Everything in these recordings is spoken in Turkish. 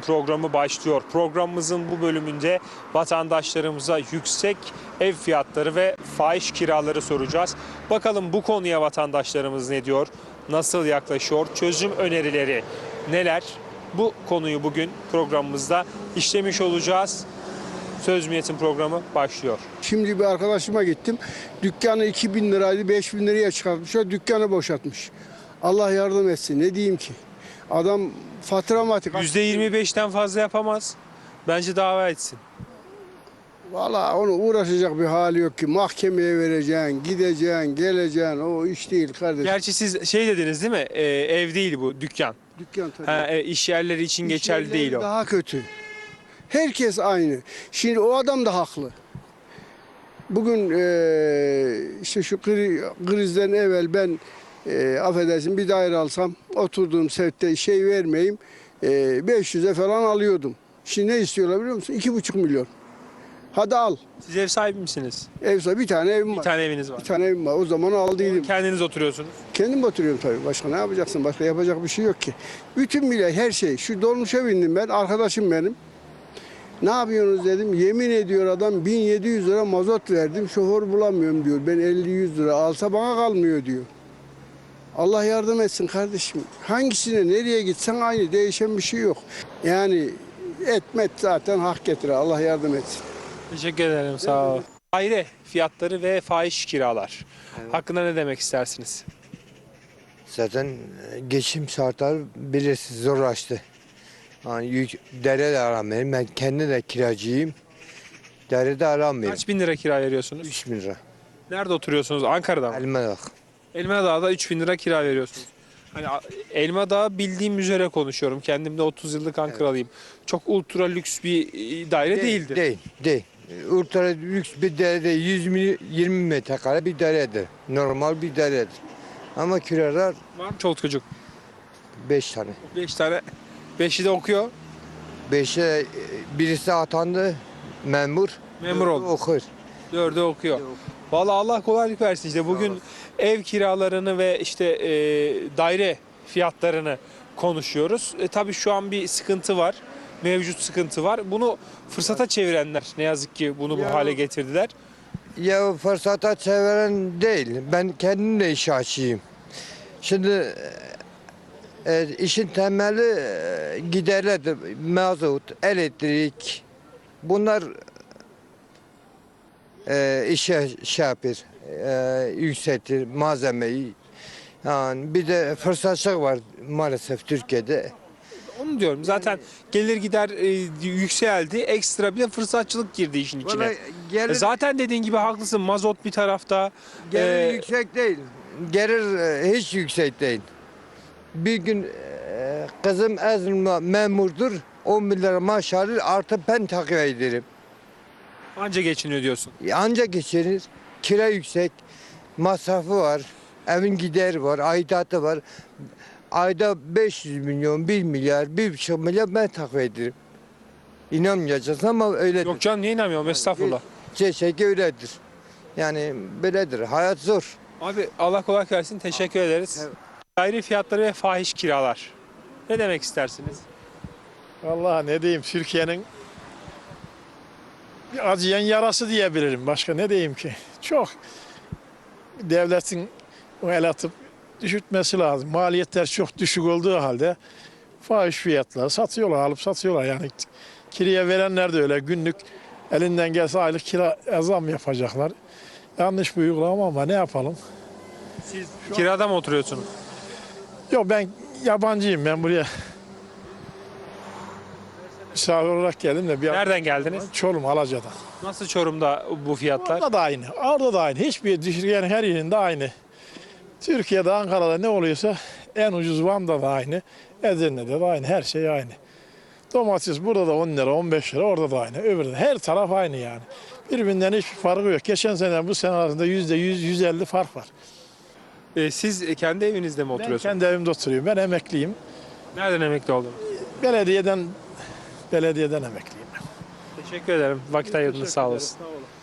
programı başlıyor. Programımızın bu bölümünde vatandaşlarımıza yüksek ev fiyatları ve fahiş kiraları soracağız. Bakalım bu konuya vatandaşlarımız ne diyor? Nasıl yaklaşıyor? Çözüm önerileri neler? Bu konuyu bugün programımızda işlemiş olacağız. Söz Milletin programı başlıyor. Şimdi bir arkadaşıma gittim. Dükkanı 2000 liraydı 5000 liraya çıkartmışlar. Dükkanı boşaltmış. Allah yardım etsin. Ne diyeyim ki? Adam faturamatik. %25'ten fazla yapamaz. Bence dava etsin. Valla onu uğraşacak bir hali yok ki. Mahkemeye vereceksin, gideceksin, geleceksin. O iş değil kardeşim. Gerçi siz şey dediniz değil mi? Ee, ev değil bu dükkan. Dükkan tabii. Ha, e, iş yerleri için geçerli İş yerleri değil o. Daha kötü. Herkes aynı. Şimdi o adam da haklı. Bugün eee, işte şu kri- krizden evvel ben eee affedersin bir daire alsam oturduğum semtte şey vermeyeyim eee 500'e falan alıyordum. Şimdi ne istiyorlar biliyor musun? 2,5 milyon. Hadi al. Siz ev sahibi misiniz? Ev sahibi bir tane evim Bir var. tane eviniz var. Bir tane evim var. O zaman aldıydım. Kendiniz oturuyorsunuz. Kendim oturuyorum tabii. Başka ne yapacaksın? Başka yapacak bir şey yok ki. Bütün millet her şey. Şu dolmuşa bindim ben. Arkadaşım benim. Ne yapıyorsunuz dedim. Yemin ediyor adam 1700 lira mazot verdim. Şoför bulamıyorum diyor. Ben 50-100 lira alsa bana kalmıyor diyor. Allah yardım etsin kardeşim. Hangisine nereye gitsen aynı. Değişen bir şey yok. Yani etmet zaten hak getirir. Allah yardım etsin. Teşekkür ederim sağ ol. Daire fiyatları ve fahiş kiralar. Hakkında ne demek istersiniz? Zaten e, geçim şartları bilirsiniz zorlaştı. Yani yük, dere de aramıyorum. Ben kendi de kiracıyım. Dere de aramıyorum. Kaç bin lira kira veriyorsunuz? 3 bin lira. Nerede oturuyorsunuz? Ankara'da mı? Elmalık. Elmadağ'da 3 bin lira kira veriyorsunuz. Hani A- Elmadağ bildiğim üzere konuşuyorum. Kendim de 30 yıllık Ankaralıyım. Çok ultra lüks bir e, daire değildir. Değil, değil. Ultra lüks bir derede 100 mil- 20 metrekare bir deredir. Normal bir deredir. Ama kiralar Var mı çoluk çocuk? 5 tane. 5 tane. 5'i de okuyor. 5'e birisi atandı memur. Memur oldu. Okur. 4'ü okuyor. Vallahi Allah kolaylık versin işte bugün ev kiralarını ve işte e, daire fiyatlarını konuşuyoruz. E, tabii şu an bir sıkıntı var. Mevcut sıkıntı var. Bunu fırsata çevirenler ne yazık ki bunu bu Ya- hale getirdiler. Ya fırsata çeviren değil. Ben kendim de iş açayım. Şimdi e, işin temeli e, giderlerdir. Mazot, elektrik. Bunlar e, işe şey yapır. E, yükseltir malzemeyi. Yani bir de fırsatçılık var maalesef Türkiye'de. Onu diyorum. Zaten gelir gider e, yükseldi. Ekstra bir de fırsatçılık girdi işin içine. Vallahi gelir, E, Zaten dediğin gibi haklısın. Mazot bir tarafta. Gelir Ee, yüksek değil. Gelir e, hiç yüksek değil. Bir gün e, kızım Erzurum'da memurdur. 10 bin lira maaş alır artı ben takviye ederim. Anca geçiniyor diyorsun. Ancak geçinir. Kira yüksek. Masrafı var. Evin gideri var. Aidatı var. Ayda 500 milyon, 1 milyar, 1,5 milyar ben takviye ederim. İnanmayacaksın ama öyledir. Yok canım niye inanmıyorum? Estağfurullah. Çeşek öyledir. Yani böyledir. Hayat zor. Abi Allah kolaylık versin. Teşekkür ederiz. Evet. Fiyatları ve fahiş kiralar. Ne demek istersiniz? Vallahi ne diyeyim Türkiye'nin acıyan yarası diyebilirim. Başka ne diyeyim ki? Çok devletin o el atıp düşürtmesi lazım. Maliyetler çok düşük olduğu halde fahiş fiyatlar satıyorlar, alıp satıyorlar. Yani kiraya verenler de öyle günlük elinden gelse aylık kira zam yapacaklar. Yanlış bir uygulama ama ne yapalım? Siz kirada mı oturuyorsunuz? Yok ben yabancıyım ben buraya. Misafir olarak geldim de bir Nereden geldiniz? Çorum Alaca'dan. Nasıl Çorum'da bu fiyatlar? Orada da aynı. Orada da aynı. Hiçbir Türkiye'nin her yerinde aynı. Türkiye'de, Ankara'da ne oluyorsa en ucuz Van'da da aynı. Edirne'de de aynı. Her şey aynı. Domates burada da 10 lira, 15 lira. Orada da aynı. Öbürde her taraf aynı yani. Birbirinden hiçbir farkı yok. Geçen sene bu sene arasında yüzde 100, 150 fark var. Ee, siz kendi evinizde mi Ben oturuyorsunuz? kendi evimde oturuyorum. Ben emekliyim. Nereden emekli oldunuz? Belediyeden belediyeden emekliyim. Teşekkür ederim. Vakit ayırdınız sağ olasın.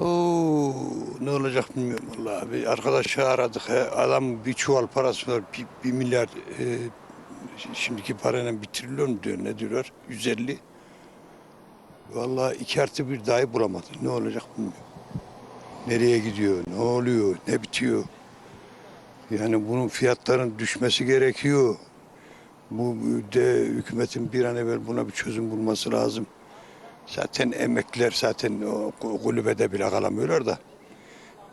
Oo, ne olacak bilmiyorum vallahi. Bir arkadaşı aradık. He, Adam bir çuval parası var. Bir, bir milyar e, Şimdiki parayla bir trilyon diyor ne diyorlar? 150. Vallahi iki artı bir dahi bulamadı. Ne olacak bilmiyorum. Nereye gidiyor, ne oluyor, ne bitiyor? Yani bunun fiyatların düşmesi gerekiyor. Bu de hükümetin bir an evvel buna bir çözüm bulması lazım. Zaten emekliler zaten kulübede bile kalamıyorlar da.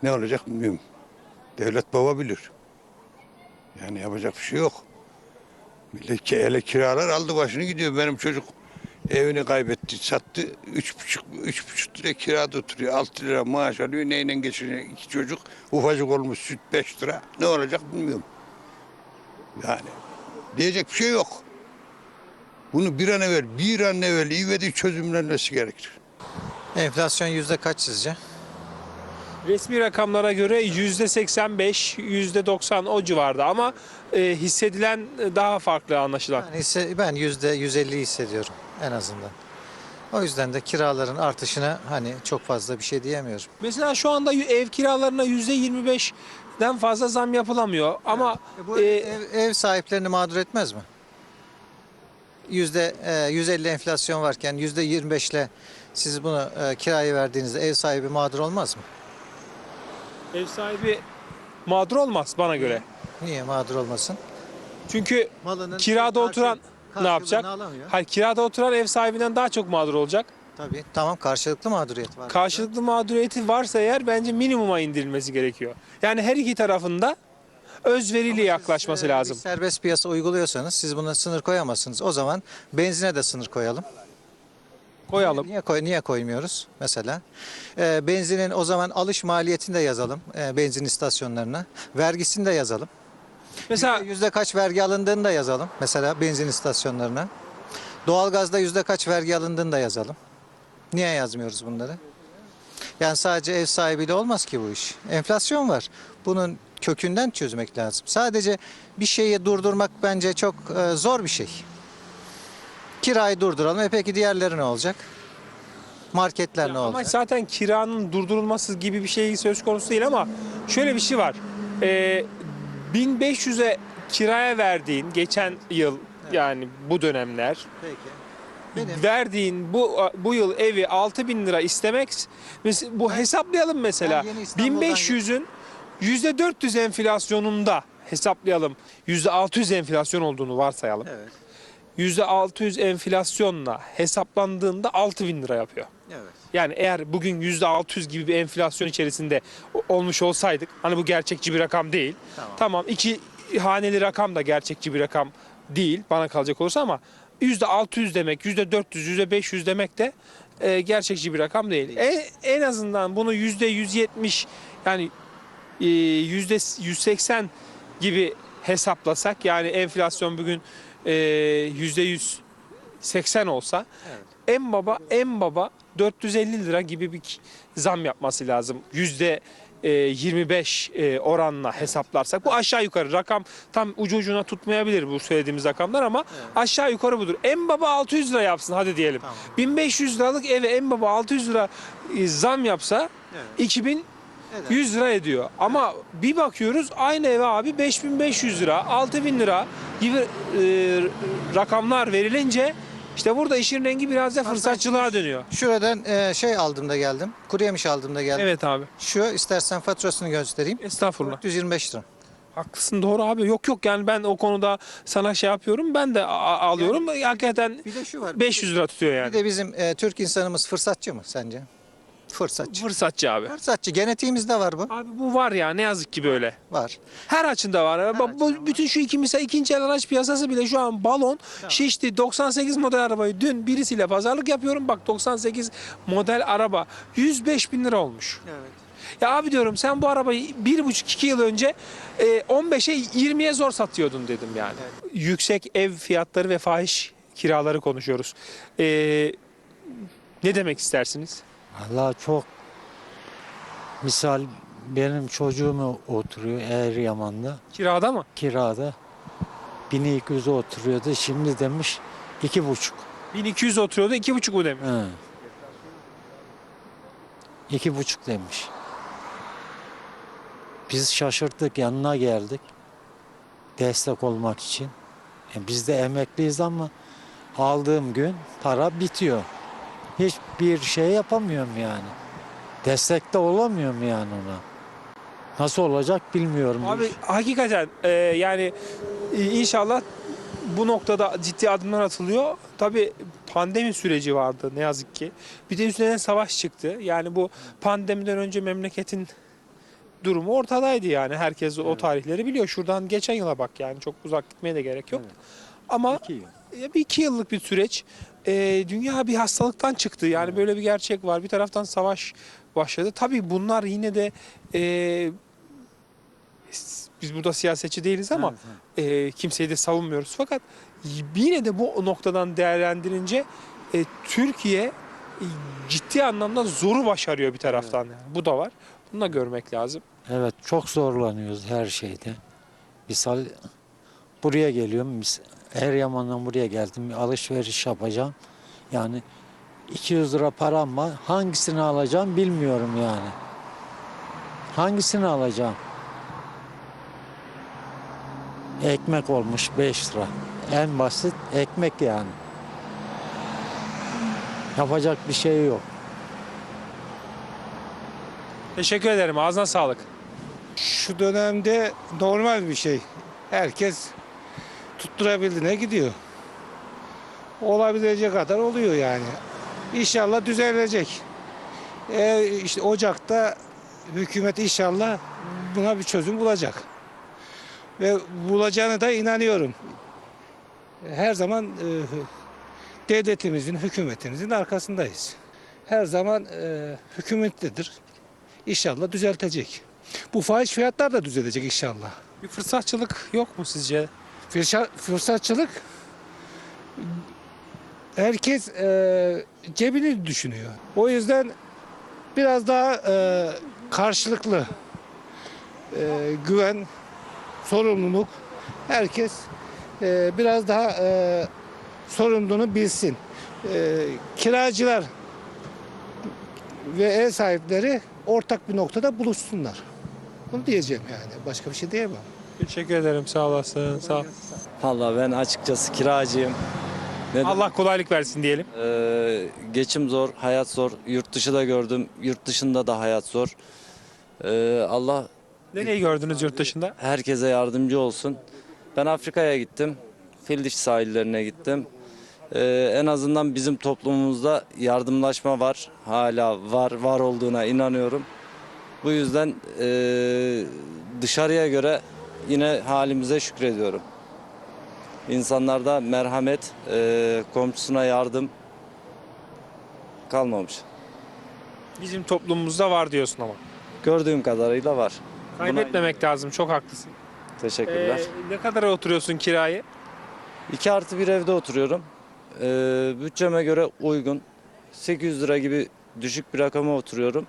Ne olacak bilmiyorum. Devlet baba bilir. Yani yapacak bir şey yok. Millet ki ele kiralar aldı başını gidiyor. Benim çocuk evini kaybetti, sattı. Üç buçuk, üç buçuk lira kirada oturuyor. Altı lira maaş alıyor. Neyle geçiniyor? İki çocuk ufacık olmuş süt beş lira. Ne olacak bilmiyorum. Yani diyecek bir şey yok. Bunu bir an evvel, bir an evvel ivedi çözümlenmesi gerekir. Enflasyon yüzde kaç sizce? Resmi rakamlara göre %85, %90 o civarda ama e, hissedilen daha farklı anlaşılan. Ben, hisse, ben yüzde 150 hissediyorum en azından. O yüzden de kiraların artışına hani çok fazla bir şey diyemiyorum. Mesela şu anda ev kiralarına %25'den fazla zam yapılamıyor ama bu e, ev, ev sahiplerini mağdur etmez mi? Yüzde e, 150 enflasyon varken yüzde 25 ile siz bunu e, kiraya verdiğinizde ev sahibi mağdur olmaz mı? ev sahibi mağdur olmaz bana göre. Niye mağdur olmasın? Çünkü Malının kirada oturan ne yapacak? Alamıyor. Hayır kirada oturan ev sahibinden daha çok mağdur olacak. Tabii tamam karşılıklı mağduriyet var. Karşılıklı mağduriyeti varsa eğer bence minimuma indirilmesi gerekiyor. Yani her iki tarafında özverili yaklaşması Siz, e, lazım. bir serbest piyasa uyguluyorsanız siz buna sınır koyamazsınız. O zaman benzine de sınır koyalım. Koyalım. Niye koy niye koymuyoruz mesela? Ee, benzinin o zaman alış maliyetini de yazalım e, benzin istasyonlarına. Vergisini de yazalım. Mesela Yüzde kaç vergi alındığını da yazalım. Mesela benzin istasyonlarına. Doğalgazda yüzde kaç vergi alındığını da yazalım. Niye yazmıyoruz bunları? Yani sadece ev sahibiyle olmaz ki bu iş. Enflasyon var. Bunun kökünden çözmek lazım. Sadece bir şeyi durdurmak bence çok e, zor bir şey. Kirayı durduralım. E peki diğerleri ne olacak? Marketler ne Ama olacak? zaten kiranın durdurulması gibi bir şey söz konusu değil ama şöyle bir şey var. Ee, 1500'e kiraya verdiğin geçen yıl yani bu dönemler Peki. Benim verdiğin bu bu yıl evi 6000 lira istemek bu hesaplayalım mesela. Ben yeni İstanbul'dan 1500'ün %400 enflasyonunda hesaplayalım. %600 enflasyon olduğunu varsayalım. Evet. %600 enflasyonla hesaplandığında 6000 lira yapıyor. Evet. Yani eğer bugün %600 gibi bir enflasyon içerisinde olmuş olsaydık hani bu gerçekçi bir rakam değil. Tamam. Tamam iki haneli rakam da gerçekçi bir rakam değil bana kalacak olursa ama %600 demek, %400, %500 demek de e, gerçekçi bir rakam değil. En, en azından bunu %170 yani e, %180 gibi hesaplasak yani enflasyon bugün e, %180 olsa Evet. en baba en baba 450 lira gibi bir zam yapması lazım. Yüzde e, 25 e, oranla hesaplarsak bu aşağı yukarı rakam tam ucu ucuna tutmayabilir bu söylediğimiz rakamlar ama aşağı yukarı budur. En baba 600 lira yapsın hadi diyelim. Tamam. 1500 liralık eve en baba 600 lira e, zam yapsa Evet. 2000 Evet. 100 lira ediyor. Ama bir bakıyoruz aynı eve abi 5500 lira, 6000 lira gibi e, rakamlar verilince işte burada işin rengi biraz da fırsatçılığa dönüyor. Şuradan e, şey aldım da geldim. Kuru yemiş aldım da geldim. Evet abi. Şu istersen faturasını göstereyim. Estağfurullah. 425 lira. Haklısın doğru abi. Yok yok yani ben o konuda sana şey yapıyorum. Ben de alıyorum. Hakikaten Bir de şu var. 500 lira tutuyor Bir yani. de bizim e, Türk insanımız fırsatçı mı sence? Fırsatçı. Fırsatçı abi. Fırsatçı. Genetiğimizde var bu. Abi bu var ya ne yazık ki böyle. Var. Her açında var. Bak, bu, bütün şu iki mesela ikinci el araç piyasası bile şu an balon şişti. 98 model arabayı dün birisiyle pazarlık yapıyorum. Bak 98 model araba 105 bin lira olmuş. Evet. Ya abi diyorum sen bu arabayı bir buçuk iki yıl önce e, 15'e 20'ye zor satıyordun dedim yani. Yüksek ev fiyatları ve fahiş kiraları konuşuyoruz. E, ne demek istersiniz? Valla çok misal benim çocuğum oturuyor Eryaman'da Kirada mı? kirada 1200 oturuyordu şimdi demiş iki buçuk. 1200 oturuyordu iki buçuk mu demiş. He. İki buçuk demiş. Biz şaşırdık yanına geldik destek olmak için. E, biz de emekliyiz ama aldığım gün para bitiyor. Hiçbir şey yapamıyorum yani. Destekte olamıyorum yani ona. Nasıl olacak bilmiyorum. Abi hakikaten e, yani e, inşallah bu noktada ciddi adımlar atılıyor. Tabii pandemi süreci vardı ne yazık ki. Bir de üzerine savaş çıktı. Yani bu pandemiden önce memleketin durumu ortadaydı yani. Herkes o tarihleri biliyor. Şuradan geçen yıla bak yani çok uzak gitmeye de gerek yok. Ama İki yıl. bir iki yıllık bir süreç. Ee, dünya bir hastalıktan çıktı. Yani böyle bir gerçek var. Bir taraftan savaş başladı. Tabii bunlar yine de e, biz burada siyasetçi değiliz ama e, kimseyi de savunmuyoruz. Fakat yine de bu noktadan değerlendirince e, Türkiye e, ciddi anlamda zoru başarıyor bir taraftan. Yani. Bu da var. Bunu da görmek lazım. Evet çok zorlanıyoruz her şeyde. Misal buraya geliyorum. mis- Her yamandan buraya geldim. Bir alışveriş yapacağım. Yani 200 lira param var. Hangisini alacağım bilmiyorum yani. Hangisini alacağım? Ekmek olmuş 5 lira. En basit ekmek yani. Yapacak bir şey yok. Teşekkür ederim. Ağzına sağlık. Şu dönemde normal bir şey. Herkes tutturabildiğine gidiyor. Olabilecek kadar oluyor yani. İnşallah düzelecek. E, işte Ocak'ta hükümet inşallah buna bir çözüm bulacak. Ve bulacağını da inanıyorum. Her zaman e, devletimizin, hükümetimizin arkasındayız. Her zaman e, hükümetlidir. İnşallah düzeltecek. Bu fahiş fiyatlar da düzelecek inşallah. Bir fırsatçılık yok mu sizce? Fırsa- Fırsatçılık herkes e, cebini düşünüyor. O yüzden biraz daha e, karşılıklı e, güven, sorumluluk herkes e, biraz daha e, sorumluluğunu bilsin. E, kiracılar ve ev sahipleri ortak bir noktada buluşsunlar. Bunu diyeceğim yani. Başka bir şey diyemem. Teşekkür ederim. Sağ olasın. Sağ ol. Valla ben açıkçası kiracıyım. Neden? Allah kolaylık versin diyelim. Ee, geçim zor, hayat zor. Yurt dışı da gördüm. Yurt dışında da hayat zor. Ee, Allah Nereyi gördünüz yurt dışında? herkese yardımcı olsun. Ben Afrika'ya gittim. Fildiş sahillerine gittim. Ee, en azından bizim toplumumuzda yardımlaşma var. Hala var, var olduğuna inanıyorum. Bu yüzden ee, dışarıya göre yine halimize şükrediyorum. İnsanlarda merhamet, ee, komşusuna yardım kalmamış. Bizim toplumumuzda var diyorsun ama. Gördüğüm kadarıyla var. Kaybetmemek lazım. Çok haklısın. Teşekkürler. Ee, ne kadara oturuyorsun kirayı? 2 artı bir evde oturuyorum. Ee, bütçeme göre uygun. 800 lira gibi düşük bir rakama oturuyorum.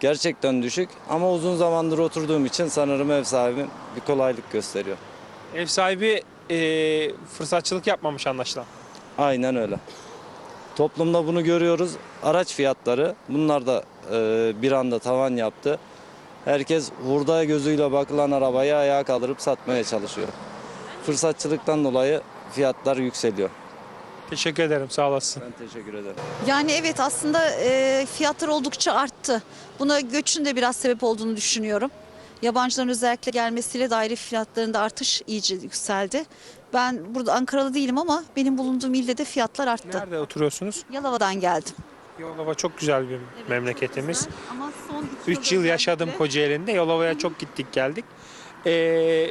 Gerçekten düşük ama uzun zamandır oturduğum için sanırım ev sahibim bir kolaylık gösteriyor. Ev sahibi ee, fırsatçılık yapmamış anlaşılan. Aynen öyle. Toplumda bunu görüyoruz. Araç fiyatları bunlar da e, bir anda tavan yaptı. Herkes hurda gözüyle bakılan arabayı ayağa kaldırıp satmaya çalışıyor. Fırsatçılıktan dolayı fiyatlar yükseliyor. Teşekkür ederim. Sağ olasın. Ben teşekkür ederim. Yani evet aslında e, fiyatlar oldukça arttı. Buna göçün de biraz sebep olduğunu düşünüyorum. Yabancıların özellikle gelmesiyle daire fiyatlarında artış iyice yükseldi. Ben burada Ankaralı değilim ama benim bulunduğum ilde de fiyatlar arttı. Nerede oturuyorsunuz? Yalova'dan geldim. Yolova çok güzel bir memleketimiz. Güzel Ama son iki 3 yıl yaşadım Kocaeli'nde. Yolova'ya çok gittik geldik. Ee,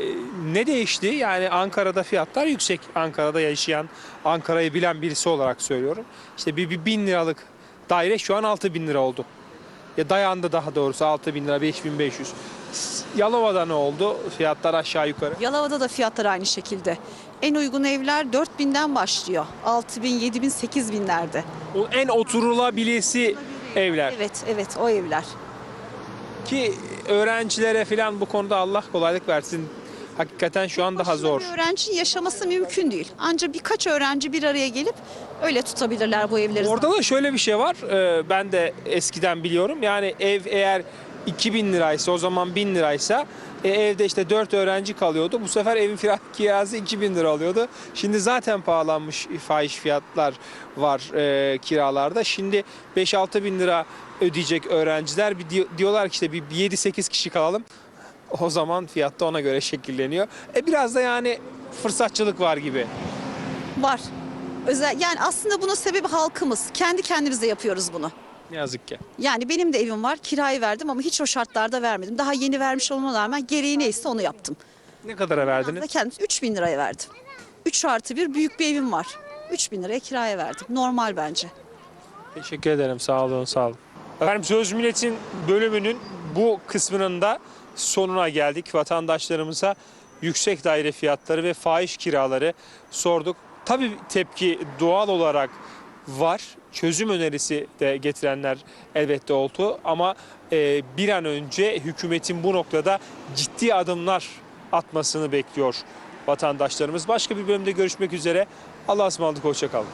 ne değişti? Yani Ankara'da fiyatlar yüksek. Ankara'da yaşayan, Ankara'yı bilen birisi olarak söylüyorum. İşte bir, bir bin liralık daire şu an 6 bin lira oldu. Ya dayandı daha doğrusu 6 bin lira, 5500. Yalova'da ne oldu? Fiyatlar aşağı yukarı. Yalova'da da fiyatlar aynı şekilde. En uygun evler 4000'den başlıyor. 6000, 7000, 8000'lerde. O en oturulabilisi evler. Evet, evet o evler. Ki öğrencilere falan bu konuda Allah kolaylık versin. Hakikaten şu an daha zor. Bir öğrencinin yaşaması mümkün değil. Ancak birkaç öğrenci bir araya gelip öyle tutabilirler bu evleri. Orada da şöyle bir şey var. Ee, Ben de eskiden biliyorum. Yani ev eğer 2000 liraysa o zaman 1000 liraysa e, evde işte 4 öğrenci kalıyordu. Bu sefer evin kirası 2000 lira alıyordu. Şimdi zaten pahalanmış fahiş fiyatlar var e, kiralarda. Şimdi 5-6 bin lira ödeyecek öğrenciler bir di- diyorlar ki işte bir 7-8 kişi kalalım. O zaman fiyat da ona göre şekilleniyor. E biraz da yani fırsatçılık var gibi. Var. Özel, yani aslında bunun sebebi halkımız. Kendi kendimize yapıyoruz bunu. Ne yazık ki. Yani benim de evim var. Kirayı verdim ama hiç o şartlarda vermedim. Daha yeni vermiş olmama rağmen gereği neyse onu yaptım. Ne kadara verdiniz? Ve kendim 3 bin liraya verdim. 3 artı bir büyük bir evim var. 3 bin liraya kiraya verdim. Normal bence. Teşekkür ederim. Sağ olun, sağ olun. Efendim Söz Millet'in bölümünün bu kısmının da sonuna geldik. Vatandaşlarımıza yüksek daire fiyatları ve fahiş kiraları sorduk. Tabii tepki doğal olarak var. Çözüm önerisi de getirenler elbette oldu ama e, bir an önce hükümetin bu noktada ciddi adımlar atmasını bekliyor vatandaşlarımız. Başka bir bölümde görüşmek üzere. Allah'a ısmarladık, hoşçakalın.